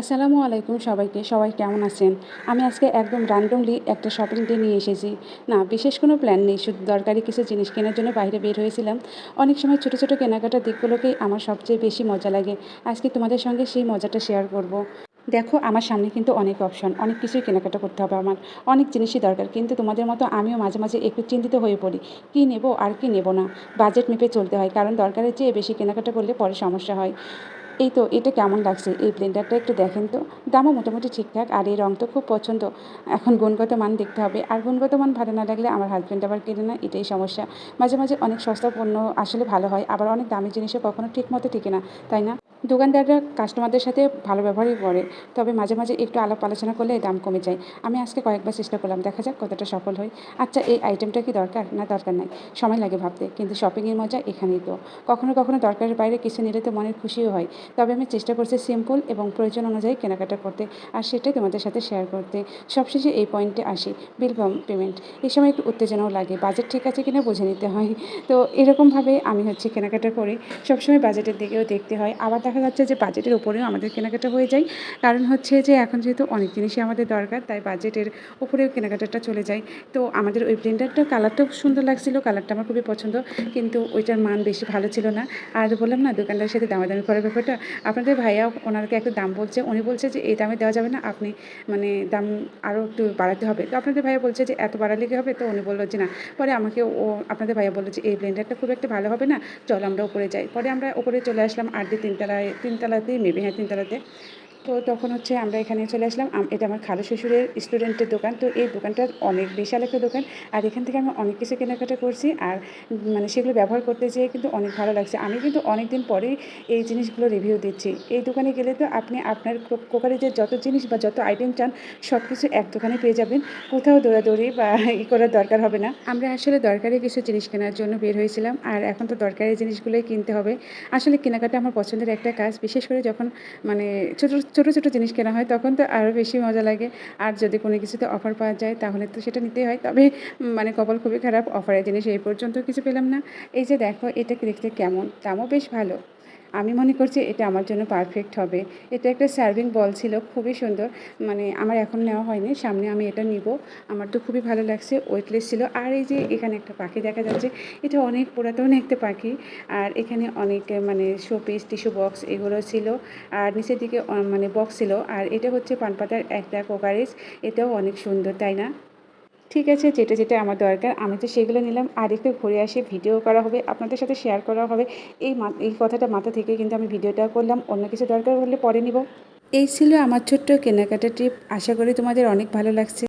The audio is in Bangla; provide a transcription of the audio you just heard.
আসসালামু আলাইকুম সবাইকে, সবাই কেমন আছেন? আমি আজকে একদম র্যান্ডমলি একটা শপিং ডে নিয়ে এসেছি। না, বিশেষ কোনো প্ল্যান নেই, শুধু দরকারি কিছু জিনিস কেনার জন্য বাইরে বের হয়েছিলাম। অনেক সময় ছোটো ছোটো কেনাকাটার দিকগুলোকেই আমার সবচেয়ে বেশি মজা লাগে। আজকে তোমাদের সঙ্গে সেই মজাটা শেয়ার করব। দেখো, আমার সামনে কিন্তু অনেক অপশন অনেক কিছুই কেনাকাটা করতে হবে আমার। অনেক জিনিসই দরকার, কিন্তু তোমাদের মতো আমিও মাঝে মাঝে একটু চিন্তিত হয়ে পড়ি। কী নেব আর কি নেব না? বাজেট মেপে চলতে হয়, কারণ দরকারের চেয়ে বেশি কেনাকাটা করলে পরে সমস্যা হয়। এই তো, এটা কেমন লাগছে? এই ব্লেন্ডারটা একটু দেখেন তো। দামও মোটামুটি ঠিকঠাক, আর এই রং তো খুব পছন্দ। এখন গুণগত মান দেখতে হবে। আর গুণগত মান ভালো না লাগলে আমার হাজব্যান্ড আবার কেনে না, এটাই সমস্যা। মাঝে মাঝে অনেক সস্তা পণ্য আসলে ভালো হয়, আবার অনেক দামি জিনিসও কখনো ঠিক মতো টিকে না, তাই না? দোকানদাররা কাস্টমারদের সাথে ভালো ব্যবহারই করে, তবে মাঝে মাঝে একটু আলাপ আলোচনা করলে দাম কমে যায়। আমি আজকে কয়েকবার চেষ্টা করলাম, দেখা যাক কতটা সফল হয় আচ্ছা এই আইটেমটা কি দরকার না দরকার নাই? সময় লাগে ভাবতে, কিন্তু শপিংয়ের মজা এখানেই তো। কখনো কখনো দরকারের বাইরে কিছু নিলে তো মনের খুশিও হয়। তবে আমি চেষ্টা করছি সিম্পল এবং প্রয়োজন অনুযায়ী কেনাকাটা করতে, আর সেটাই তোমাদের সাথে শেয়ার করতে। সবশেষে এই পয়েন্টে আসি বিল পেমেন্ট এই সময় একটু উত্তেজনাও লাগে বাজেট ঠিক আছে কিনা বুঝে নিতে হয়। তো এরকমভাবে আমি হচ্ছে কেনাকাটা করি। সবসময় বাজেটের দিকেও দেখতে হয়। আবার দেখা যাচ্ছে যে বাজেটের উপরেও আমাদের কেনাকাটা হয়ে যায়। কারণ হচ্ছে যে এখন যেহেতু অনেক জিনিসই আমাদের দরকার, তাই বাজেটের উপরেও কেনাকাটাটা চলে যায়। তো আমাদের ওই ব্লেন্ডারটা কালারটাও সুন্দর লাগছিল কালারটা আমার খুবই পছন্দ, কিন্তু ওইটার মান বেশি ভালো ছিল না। আর বললাম না, দোকানদারের সাথে দামাদামি করার ব্যাপারটা আপনাদের ভাইয়া ওনারকে একটু দাম বলছে, উনি বলছে যে এই দামে দেওয়া যাবে না, আপনি মানে দাম আরও একটু বাড়াতে হবে। তো আপনাদের ভাইয়া বলছে যে এত বাড়ালে কি হবে? তো উনি বলল যে না। পরে আমাকে ও, আপনাদের ভাইয়া বলল যে এই ব্লেন্ডারটা খুব একটা ভালো হবে না, চল আমরা উপরে যাই। পরে আমরা উপরে চলে আসলাম আর দিয়ে তিনতলায়, তিনতলাতেই মেবি হ্যাঁ তিনতলাতে। তো তখন হচ্ছে আমরা এখানে চলে আসলাম। এটা আমার খালু শ্বশুরের স্টুডেন্টের দোকান। তো এই দোকানটা অনেক বিশাল একটা দোকান। আর এখান থেকে আমি অনেক কিছু কেনাকাটা করছি। আর মানে সেগুলো ব্যবহার করতে যেয়ে কিন্তু অনেক ভালো লাগছে। আমি কিন্তু অনেক দিন পরেই এই জিনিসগুলো রিভিউ দিচ্ছি। এই দোকানে গেলে তো আপনি আপনার কুকারে যে যত জিনিস বা যত আইটেম চান সব কিছু এক দোকানে পেয়ে যাবেন। কোথাও দৌড়াদৌড়ি বা ই করার দরকার হবে না। আমরা আসলে দরকারি কিছু জিনিস কেনার জন্য বের হয়েছিলাম। আর এখন তো দরকারি জিনিসগুলোই কিনতে হবে। আসলে কেনাকাটা আমার পছন্দের একটা কাজ। বিশেষ করে যখন মানে ছোটো ছোটো ছোটো জিনিস কেনা হয়, তখন তো আরও বেশি মজা লাগে। আর যদি কোনো কিছুতে অফার পাওয়া যায়, তাহলে তো সেটা নিতেই হয়। তবে মানে কপাল খুবই খারাপ অফারের জিনিস, এই পর্যন্ত কিছু পেলাম না। এই যে দেখো, এটা দেখতে কেমন? দামও বেশ ভালো। আমি মনে করছি এটা আমার জন্য পারফেক্ট হবে। এটা একটা সার্ভিং বল ছিল, খুবই সুন্দর। মানে আমার এখন নেওয়া হয়নি, সামনে আমি এটা নিব। আমার তো খুবই ভালো লাগছে ওয়েটলেস ছিল। আর এই যে এখানে একটা পাখি দেখা যাচ্ছে, এটা অনেক পুরাতন একটা পাখি। আর এখানে অনেক মানে শোপিস টিস্যু বক্স এগুলো ছিল। আর নিচের দিকে মানে বক্স ছিল। আর এটা হচ্ছে পানপাতার একটা কোকারিজ। এটাও অনেক সুন্দর, তাই না? ঠিক আছে, যেটা যেটা আমার দরকার, আমি তো সেগুলো নিলাম। আর একটু ঘুরে আসে ভিডিও করা হবে, আপনাদের সাথে শেয়ার করা হবে। এই এই কথাটা মাথা থেকে কিন্তু আমি ভিডিওটা করলাম, অন্য কিছু দরকার হলে পরে নিব। এই ছিল আমার ছোট্ট কেনাকাটা ট্রিপ আশা করি তোমাদের অনেক ভালো লাগছে।